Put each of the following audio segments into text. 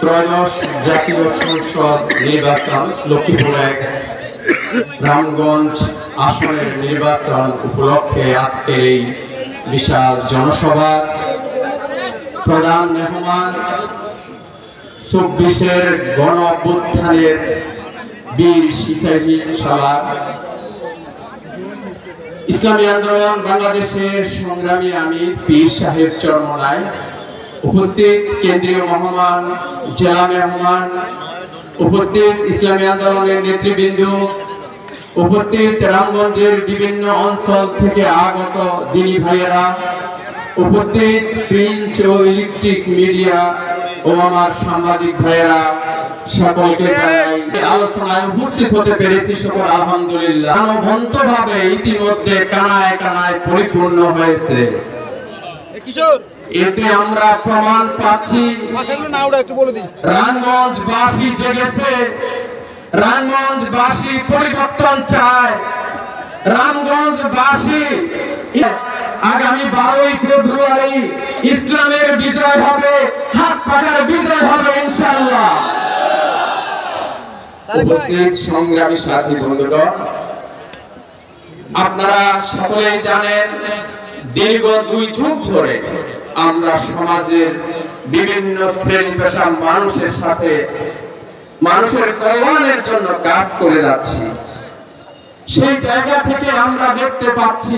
ত্রয়োদশ জাতীয় সংসদ নির্বাচন, লক্ষ্মীপুর রামগঞ্জ আসনের নির্বাচন উপলক্ষে এই বিশাল জনসভা। প্রধান মেহমান, চব্বিশের গণ অভ্যুত্থানের বীর সভা। ইসলামী আন্দোলন, বাংলাদেশের সংগ্রামী আমির পীর সাহেব চরমনায় উপস্থিত কেন্দ্রীয় মহমান, জেলা মেহমান উপস্থিত ইসলামী আন্দোলনের নেতৃবৃন্দ, উপস্থিত রামগঞ্জের বিভিন্ন অঞ্চল থেকে আগত দিনী ভাইয়েরা, উপস্থিত প্রিন্ট ও ইলেকট্রিক মিডিয়া ও আমার সাংবাদিক ভাইয়েরা, সকলকে আলোচনায় উপস্থিত হতে পেরেছি সকল আলহামদুলিল্লাহ। ভাবে ইতিমধ্যে কানায় কানায় পরিপূর্ণ হয়েছে। কিশোর! এতে আমরা প্রমাণ পাচ্ছি। রানগঞ্জ বাসী জেগেছে। রানগঞ্জ বাসী পরিবর্তন চায়। রামগঞ্জ বাসী আগামী বারোই ফেব্রুয়ারি ইসলামের বিজয় হবে হাত পাখার বিজয় হবে ইনশাআল্লাহ। উপস্থিত সংগ্রামী সাথী বন্ধুগণ আপনারা সকলেই জানেন দীর্ঘ দুই যুগ ধরে আমরা সমাজের বিভিন্ন শ্রেণি পেশা মানুষের সাথে, মানুষের কল্যাণের জন্য কাজ করে যাচ্ছি। সেই জায়গা থেকে আমরা দেখতে পাচ্ছি,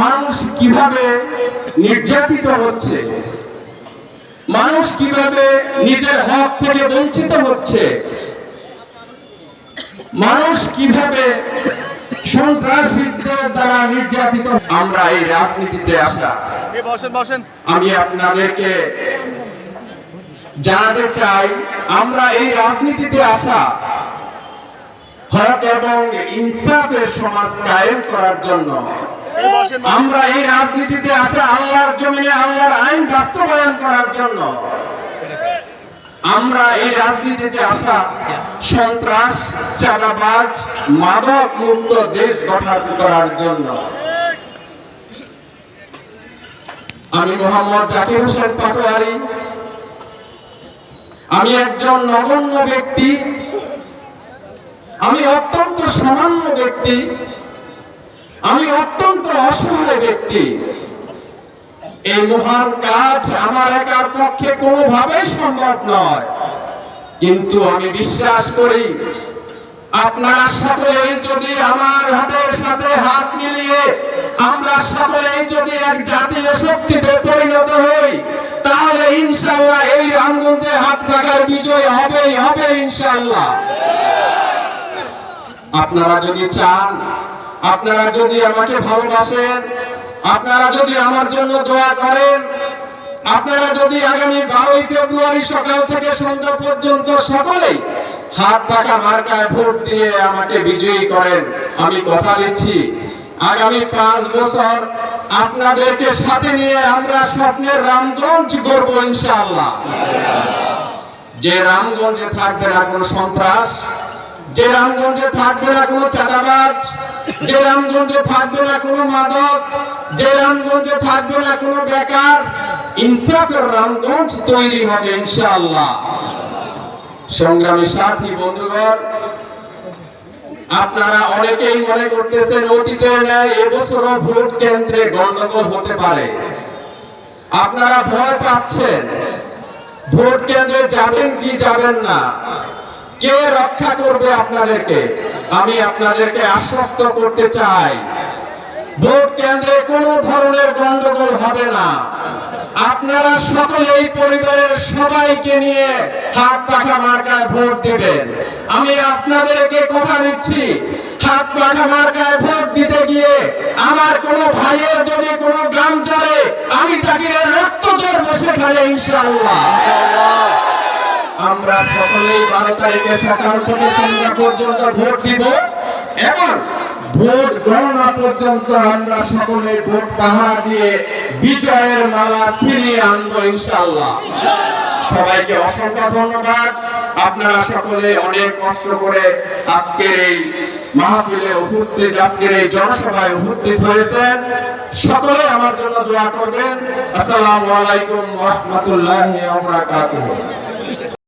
মানুষ কীভাবে নির্যাতিত হচ্ছে, মানুষ কীভাবে নিজের হক থেকে বঞ্চিত হচ্ছে, মানুষ কীভাবে সন্ত্রাসীদের দ্বারা নির্যাতিত আমরা এই রাজনীতিতে আসা। আমি আপনাদেরকে জানাতে চাই আমরা এই রাজনীতিতে আসা হক এবং ইনসাফের সমাজ কায়েম করার জন্য আমরা এই রাজনীতিতে আসা আল্লাহর জমিনে আল্লাহর আইন বাস্তবায়ন করার জন্য আমরা এই রাজনীতিতে আসা সন্ত্রাস চাঁদাবাজ মাদক মুক্ত দেশ গঠন করার জন্য। আমি মোহাম্মদ জাকির হোসেন পাটোয়ারি। আমি একজন নগণ্য ব্যক্তি। আমি অত্যন্ত সামান্য ব্যক্তি। আমি অত্যন্ত অসহায় ব্যক্তি। এই মহান কাজ আমার একার পক্ষে কোনোভাবেই সম্ভব নয়। কিন্তু আমি বিশ্বাস করি আপনারা সকলেই যদি আমার হাতের সাথে হাত মিলিয়ে আমরা সকলেই যদি এক জাতীয় শক্তিতে পরিণত হই, তাহলে ইনশাল্লাহ এই রামগঞ্জে হাত লাগার বিজয় হবেই হবে ইনশাল্লাহ আপনারা যদি চান, আপনারা যদি আমাকে ভালোবাসেন, আপনারা যদি আমার জন্য দোয়া করেন, আপনারা যদি আগামী বারোই ফেব্রুয়ারি সকাল থেকে সন্ধ্যা পর্যন্ত সকলেই হাত পাকা মার্কায় ভোট দিয়ে আমাকে বিজয়ী করেন। আমি কথা দিচ্ছি, আগামী পাঁচ বছর আপনাদেরকে সাথে নিয়ে আমরা স্বপ্নের রামগঞ্জ গড়ব ইনশাআল্লাহ। যে রামগঞ্জে থাকবে না কোনো সন্ত্রাস, যে রামগঞ্জে থাকবে না কোনো চাঁদাবাজ, যে রামগঞ্জে থাকবে না কোনো মাদক, যে রামগঞ্জে থাকবে না কোনো বেকার, ইনসাফের রামগঞ্জ তৈরি হবে ইনশাআল্লাহ। সংগ্রামী সাথী বন্ধুগণ, আপনারা অনেকেই মনে করতেছেন অতীতের ন্যায় এবছরও ভোট কেন্দ্রে গন্ডগোল হতে পারে। আপনারা ভয় পাচ্ছেন, ভোট কেন্দ্রে যাবেন কি যাবেন না। কে রক্ষা করবে আপনাদেরকে? আমি আপনাদেরকে আশ্বস্ত করতে চাই, ভোট কেন্দ্রে কোনো ধরনের গন্ডগোল হবে না। আপনারা সকলে এই পরিবারের সবাইকে নিয়ে হাত পাখা মার্কায় ভোট দিবেন। আমি আপনাদেরকে কথা দিচ্ছি, হাত পাখা মার্কায় ভোট দিতে গিয়ে আমার কোনো ভাইয়ের যদি কোনো গ্রাম চলে, আমি জাকিরের রক্ত জোর বসে খেলে ইনশাআল্লাহ। আমরা সকলেই বারো তারিখে সকাল থেকে সন্ধ্যা পর্যন্ত ভোট দিব। এবং ভোট গণনা পর্যন্ত আমরা সকলে ভোট পাহারা দিয়ে বিজয়ের মালা ফিরিয়ে আনব ইনশাল্লাহ সবাইকে অসংখ্য ধন্যবাদ। আপনারা সকলে অনেক কষ্ট করে আজকের এই মাহফিলে উপস্থিত, আজকের এই জনসভায় উপস্থিত হয়েছেন। সকলে আমার জন্য দোয়া করবেন। আসসালামু আলাইকুম ওয়া রাহমাতুল্লাহি ওয়া বারাকাতুহু।